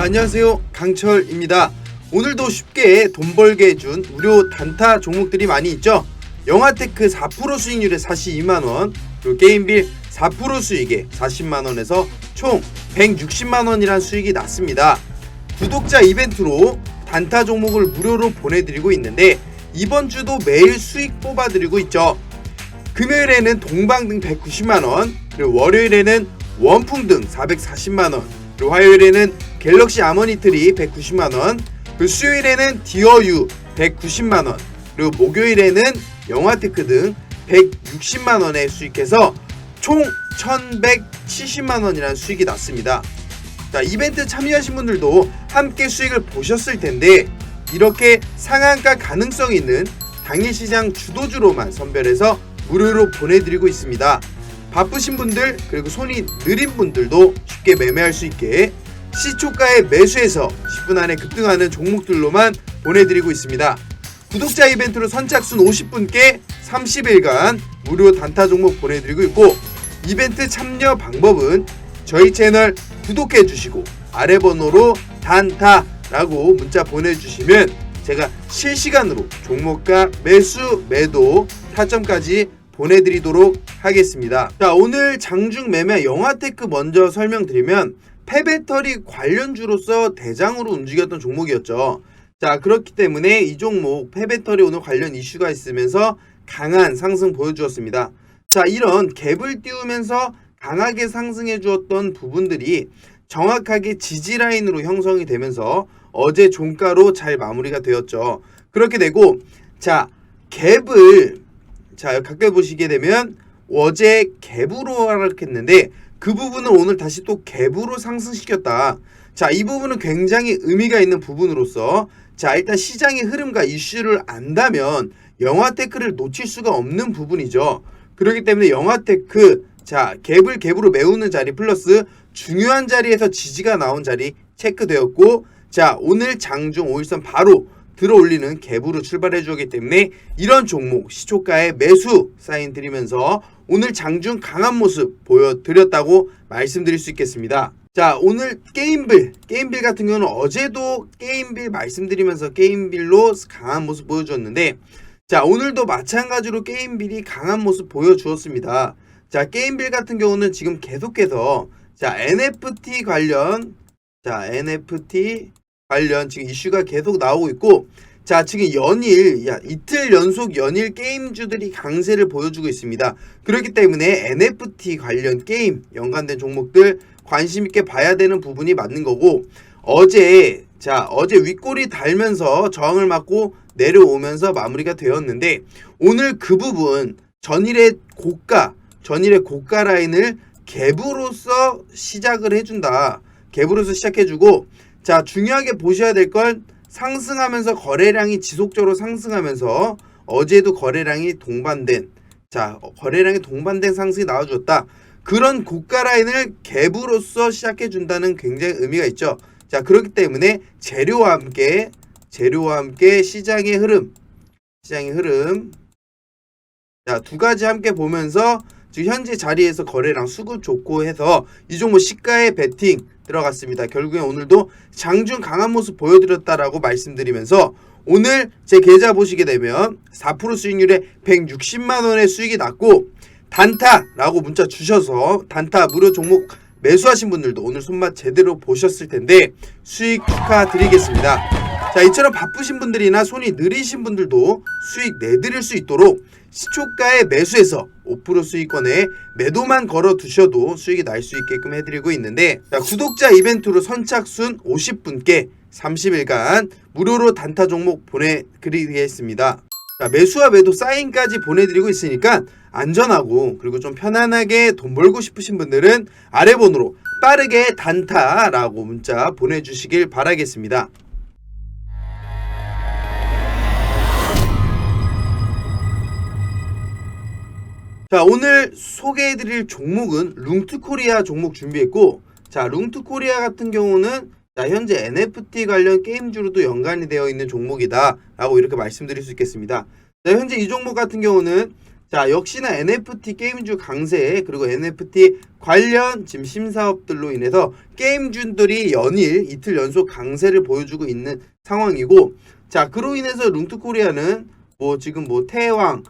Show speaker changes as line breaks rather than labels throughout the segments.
안녕하세요. 강철입니다. 오늘도 쉽게 돈 벌게 해준 무료 단타 종목들이 많이 있죠? 영화테크 4% 수익률에 42만원 그리고 게임빌 4% 수익에 40만원에서 총 160만원이란 수익이 났습니다. 구독자 이벤트로 단타 종목을 무료로 보내드리고 있는데 이번 주도 매일 수익 뽑아드리고 있죠. 금요일에는 동방 등 190만원 그리고 월요일에는 원풍 등 440만원 화요일에는 갤럭시 아머니트리 190만원 그리고 수요일에는 디어유 190만원 그리고 목요일에는 영화테크 등 160만원의 수익해서 총 1170만원이라는 수익이 났습니다 자 이벤트 참여하신 분들도 함께 수익을 보셨을 텐데 이렇게 상한가 가능성 있는 당일 시장 주도주로만 선별해서 무료로 보내드리고 있습니다. 바쁘신 분들 그리고 손이 느린 분들도 쉽게 매매할 수 있게 시초가에 매수해서 10분 안에 급등하는 종목들로만 보내드리고 있습니다. 구독자 이벤트로 선착순 50분께 30일간 무료 단타 종목 보내드리고 있고 이벤트 참여 방법은 저희 채널 구독해 주시고 아래 번호로 단타라고 문자 보내주시면 제가 실시간으로 종목가 매수 매도 타점까지 보내드리도록 하겠습니다. 자 오늘 장중 매매 영화테크 먼저 설명드리면 폐배터리 관련주로서 대장으로 움직였던 종목이었죠. 자 그렇기 때문에 이 종목 폐배터리 오늘 관련 이슈가 있으면서 강한 상승 보여주었습니다. 자 이런 갭을 띄우면서 강하게 상승해 주었던 부분들이 정확하게 지지 라인으로 형성이 되면서 어제 종가로 잘 마무리가 되었죠. 그렇게 되고 자 갭을 자 가까이 보시게 되면 어제 갭으로 하락했는데 그 부분을 오늘 다시 또 갭으로 상승시켰다. 자 이 부분은 굉장히 의미가 있는 부분으로서 자 일단 시장의 흐름과 이슈를 안다면 영화테크를 놓칠 수가 없는 부분이죠. 그렇기 때문에 영화테크 자 갭을 갭으로 메우는 자리 플러스 중요한 자리에서 지지가 나온 자리 체크되었고 자 오늘 장중 5일선 바로 들어 올리는 갭으로 출발해 주기 때문에 이런 종목 시초가에 매수 사인 드리면서 오늘 장중 강한 모습 보여드렸다고 말씀드릴 수 있겠습니다. 자 오늘 게임빌 게임빌 같은 경우는 어제도 게임빌 말씀드리면서 게임빌로 강한 모습 보여주었는데 자 오늘도 마찬가지로 게임빌이 강한 모습 보여주었습니다. 자 게임빌 같은 경우는 지금 계속해서 자 NFT 관련 자 NFT 관련 지금 이슈가 계속 나오고 있고 자 지금 연일 야 이틀 연속 연일 게임주들이 강세를 보여주고 있습니다. 그렇기 때문에 NFT 관련 게임 연관된 종목들 관심 있게 봐야 되는 부분이 맞는 거고 어제 자 어제 윗골이 달면서 저항을 맞고 내려오면서 마무리가 되었는데 오늘 그 부분 전일의 고가 전일의 고가 라인을 갭으로서 시작을 해준다. 갭으로서 시작해주고 자 중요하게 보셔야 될 건 상승하면서 거래량이 지속적으로 상승하면서 어제도 거래량이 동반된 자 어, 거래량이 동반된 상승이 나와줬다. 그런 고가 라인을 갭으로서 시작해 준다는 굉장히 의미가 있죠. 자 그렇기 때문에 재료와 함께 재료와 함께 시장의 흐름 시장의 흐름 자 두 가지 함께 보면서 지금 현재 자리에서 거래량 수급 좋고 해서 이 종목 시가에 베팅 들어갔습니다. 결국에 오늘도 장중 강한 모습 보여드렸다라고 말씀드리면서 오늘 제 계좌 보시게 되면 4% 수익률에 160만 원의 수익이 났고 단타라고 문자 주셔서 단타 무료 종목 매수하신 분들도 오늘 손맛 제대로 보셨을 텐데 수익 축하드리겠습니다. 자, 이처럼 바쁘신 분들이나 손이 느리신 분들도 수익 내드릴 수 있도록 시초가에 매수해서 5% 수익권에 매도만 걸어 두셔도 수익이 날 수 있게끔 해드리고 있는데 자, 구독자 이벤트로 선착순 50분께 30일간 무료로 단타 종목 보내드리겠습니다. 자, 매수와 매도 사인까지 보내드리고 있으니까 안전하고 그리고 좀 편안하게 돈 벌고 싶으신 분들은 아래 번호로 빠르게 단타라고 문자 보내주시길 바라겠습니다. 자 오늘 소개해드릴 종목은 룽트코리아 종목 준비했고 자 룽트코리아 같은 경우는 자 현재 NFT 관련 게임주로도 연관이 되어 있는 종목이다 라고 이렇게 말씀드릴 수 있겠습니다. 자 현재 이 종목 같은 경우는 자, 역시나 NFT 게임주 강세 그리고 NFT 관련 지금 심사업들로 인해서 게임주들이 연일 이틀 연속 강세를 보여주고 있는 상황이고 자, 그로 인해서 룽투코리아는 뭐 지금 뭐 태왕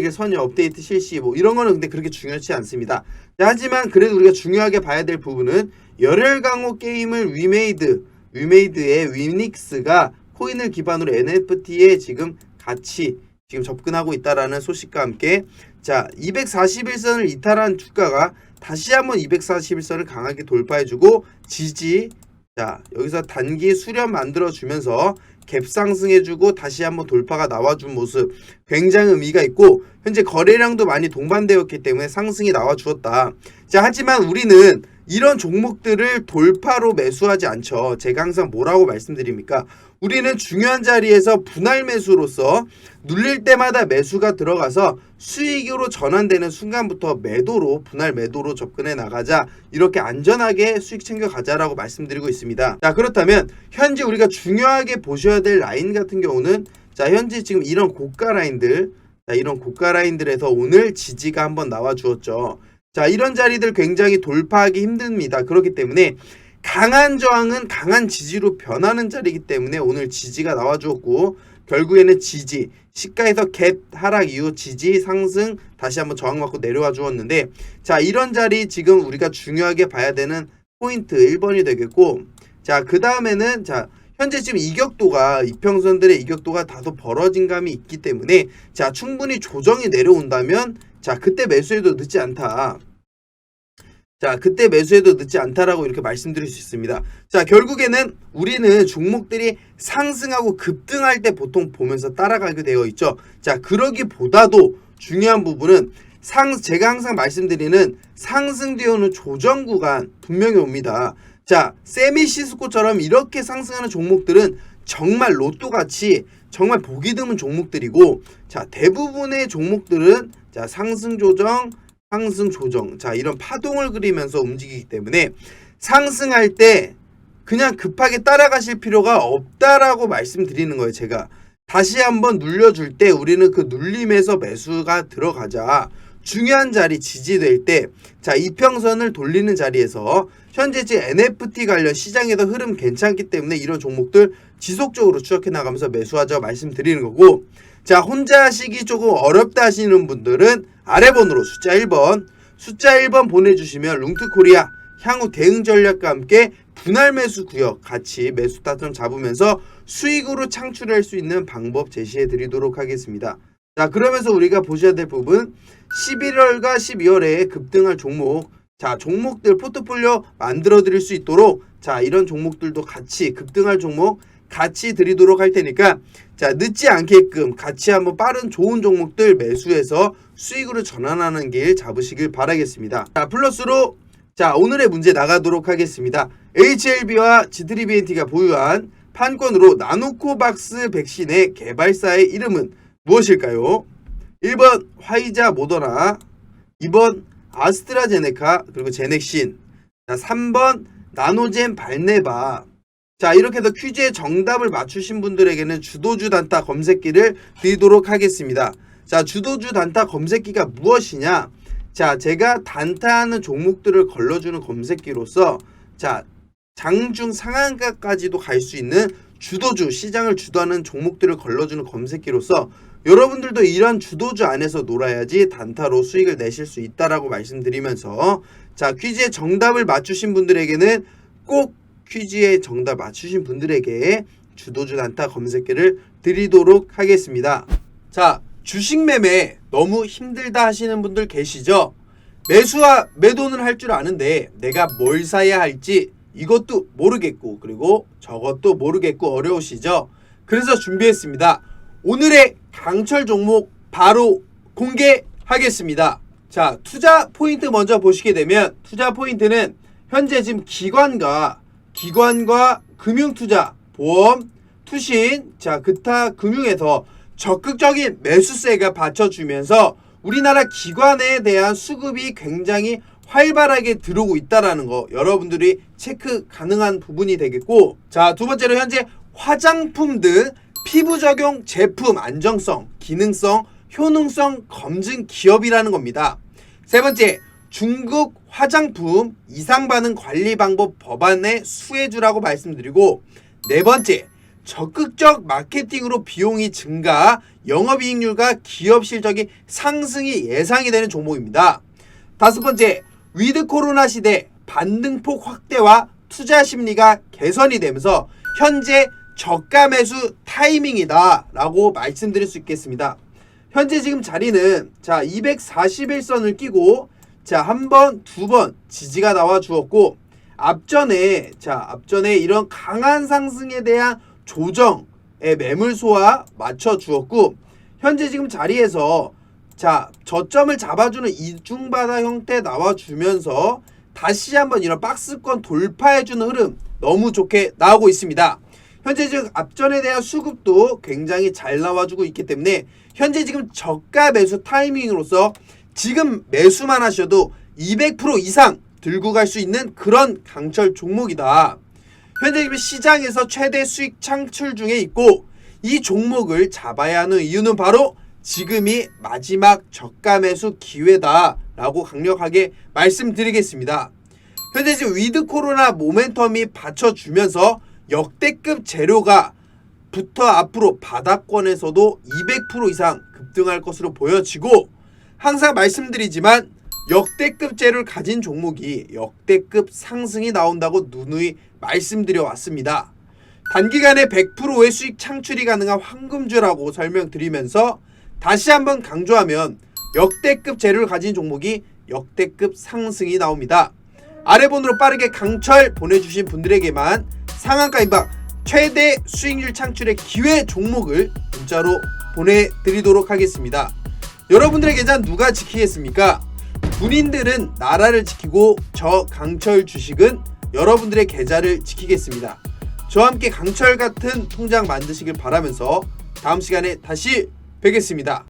길 선녀 업데이트 실시 뭐 이런 거는 근데 그렇게 중요하지 않습니다. 자, 하지만 그래도 우리가 중요하게 봐야 될 부분은 열혈 강호 게임을 위메이드 위메이드의 위닉스가 코인을 기반으로 NFT에 지금 같이 지금 접근하고 있다라는 소식과 함께 자 241선을 이탈한 주가가 다시 한번 241선을 강하게 돌파해주고 지지 자 여기서 단기 수렴 만들어주면서 갭 상승해주고 다시 한번 돌파가 나와준 모습 굉장히 의미가 있고 현재 거래량도 많이 동반되었기 때문에 상승이 나와주었다. 자 하지만 우리는 이런 종목들을 돌파로 매수하지 않죠. 제가 항상 뭐라고 말씀드립니까? 우리는 중요한 자리에서 분할 매수로서 눌릴 때마다 매수가 들어가서 수익으로 전환되는 순간부터 매도로 분할 매도로 접근해 나가자 이렇게 안전하게 수익 챙겨 가자라고 말씀드리고 있습니다. 자 그렇다면 현재 우리가 중요하게 보셔야 될 라인 같은 경우는 자 현재 지금 이런 고가 라인들 자 이런 고가 라인들에서 오늘 지지가 한번 나와 주었죠. 자 이런 자리들 굉장히 돌파하기 힘듭니다. 그렇기 때문에 강한 저항은 강한 지지로 변하는 자리이기 때문에 오늘 지지가 나와주었고 결국에는 지지 시가에서 갭 하락 이후 지지 상승 다시 한번 저항받고 내려와 주었는데 자 이런 자리 지금 우리가 중요하게 봐야 되는 포인트 1번이 되겠고 자 그 다음에는 자 현재 지금 이격도가 이평선들의 이격도가 다소 벌어진 감이 있기 때문에 자 충분히 조정이 내려온다면 자 그때 매수해도 늦지 않다. 자, 그때 매수해도 늦지 않다라고 이렇게 말씀드릴 수 있습니다. 자, 결국에는 우리는 종목들이 상승하고 급등할 때 보통 보면서 따라가게 되어 있죠. 자, 그러기보다도 중요한 부분은 상, 제가 항상 말씀드리는 상승 뒤에 오는 조정 구간 분명히 옵니다. 자, 세미시스코처럼 이렇게 상승하는 종목들은 정말 로또 같이 정말 보기 드문 종목들이고, 자, 대부분의 종목들은 자, 상승 조정, 상승 조정. 자 이런 파동을 그리면서 움직이기 때문에 상승할 때 그냥 급하게 따라가실 필요가 없다라고 말씀드리는 거예요 제가. 다시 한번 눌려줄 때 우리는 그 눌림에서 매수가 들어가자. 중요한 자리 지지될 때 자 이평선을 돌리는 자리에서 현재 지 NFT 관련 시장에서 흐름 괜찮기 때문에 이런 종목들 지속적으로 추적해 나가면서 매수하자 말씀드리는 거고 자 혼자 하시기 조금 어렵다 하시는 분들은 아래 번호로 숫자 1번 숫자 1번 보내주시면 룽트코리아 향후 대응 전략과 함께 분할 매수 구역 같이 매수 타점 잡으면서 수익으로 창출할 수 있는 방법 제시해 드리도록 하겠습니다. 자 그러면서 우리가 보셔야 될 부분 11월과 12월에 급등할 종목 자 종목들 포트폴리오 만들어 드릴 수 있도록 자 이런 종목들도 같이 급등할 종목 같이 드리도록 할 테니까 자 늦지 않게끔 같이 한번 빠른 좋은 종목들 매수해서 수익으로 전환하는 길 잡으시길 바라겠습니다. 자 플러스로 자 오늘의 문제 나가도록 하겠습니다. HLB와 G3BNT가 보유한 판권으로 나노코박스 백신의 개발사의 이름은 무엇일까요? 1번 화이자 모더나 2번 아스트라제네카 그리고 제넥신 자 3번 나노젠 발네바 자 이렇게 해서 퀴즈의 정답을 맞추신 분들에게는 주도주 단타 검색기를 드리도록 하겠습니다. 자 주도주 단타 검색기가 무엇이냐? 자 제가 단타하는 종목들을 걸러주는 검색기로서 자 장중 상한가까지도 갈 수 있는 주도주 시장을 주도하는 종목들을 걸러주는 검색기로서 여러분들도 이런 주도주 안에서 놀아야지 단타로 수익을 내실 수 있다라고 말씀드리면서 자 퀴즈의 정답을 맞추신 분들에게는 꼭 퀴즈의 정답 맞추신 분들에게 주도주 단타 검색기를 드리도록 하겠습니다. 자, 주식 매매 너무 힘들다 하시는 분들 계시죠? 매수와 매도는 할 줄 아는데 내가 뭘 사야 할지 이것도 모르겠고 그리고 저것도 모르겠고 어려우시죠? 그래서 준비했습니다. 오늘의 강철 종목 바로 공개하겠습니다. 자, 투자 포인트 먼저 보시게 되면 투자 포인트는 현재 지금 기관과 기관과 금융 투자, 보험, 투신, 자, 기타 금융에서 적극적인 매수세가 받쳐주면서 우리나라 기관에 대한 수급이 굉장히 활발하게 들어오고 있다라는 거 여러분들이 체크 가능한 부분이 되겠고 자, 두 번째로 현재 화장품 등 피부 적용 제품 안정성, 기능성 효능성 검증 기업이라는 겁니다. 세 번째, 중국 화장품 이상 반응 관리 방법 법안에 수혜주라고 말씀드리고 네 번째, 적극적 마케팅으로 비용이 증가, 영업이익률과 기업 실적이 상승이 예상이 되는 종목입니다. 다섯 번째, 위드 코로나 시대 반등폭 확대와 투자 심리가 개선이 되면서 현재 저가 매수 타이밍이다라고 말씀드릴 수 있겠습니다. 현재 지금 자리는 자 241선을 끼고 자 한 번, 두 번 지지가 나와 주었고 앞전에 자 앞전에 이런 강한 상승에 대한 조정의 매물소와 맞춰 주었고 현재 지금 자리에서 자 저점을 잡아주는 이중바다 형태 나와 주면서 다시 한번 이런 박스권 돌파해주는 흐름 너무 좋게 나오고 있습니다. 현재 지금 앞전에 대한 수급도 굉장히 잘 나와주고 있기 때문에 현재 지금 저가 매수 타이밍으로서 지금 매수만 하셔도 200% 이상 들고 갈 수 있는 그런 강철 종목이다. 현재 지금 시장에서 최대 수익 창출 중에 있고 이 종목을 잡아야 하는 이유는 바로 지금이 마지막 저가 매수 기회다라고 강력하게 말씀드리겠습니다. 현재 지금 위드 코로나 모멘텀이 받쳐주면서 역대급 재료가 부터 앞으로 바닥권에서도 200% 이상 급등할 것으로 보여지고 항상 말씀드리지만 역대급 재료를 가진 종목이 역대급 상승이 나온다고 누누이 말씀드려 왔습니다. 단기간에 100%의 수익 창출이 가능한 황금주라고 설명드리면서 다시 한번 강조하면 역대급 재료를 가진 종목이 역대급 상승이 나옵니다. 아래 번호로 빠르게 강철 보내주신 분들에게만 상한가 임박 최대 수익률 창출의 기회 종목을 문자로 보내드리도록 하겠습니다. 여러분들의 계좌 누가 지키겠습니까? 군인들은 나라를 지키고 저 강철 주식은 여러분들의 계좌를 지키겠습니다. 저와 함께 강철 같은 통장 만드시길 바라면서 다음 시간에 다시 뵙겠습니다.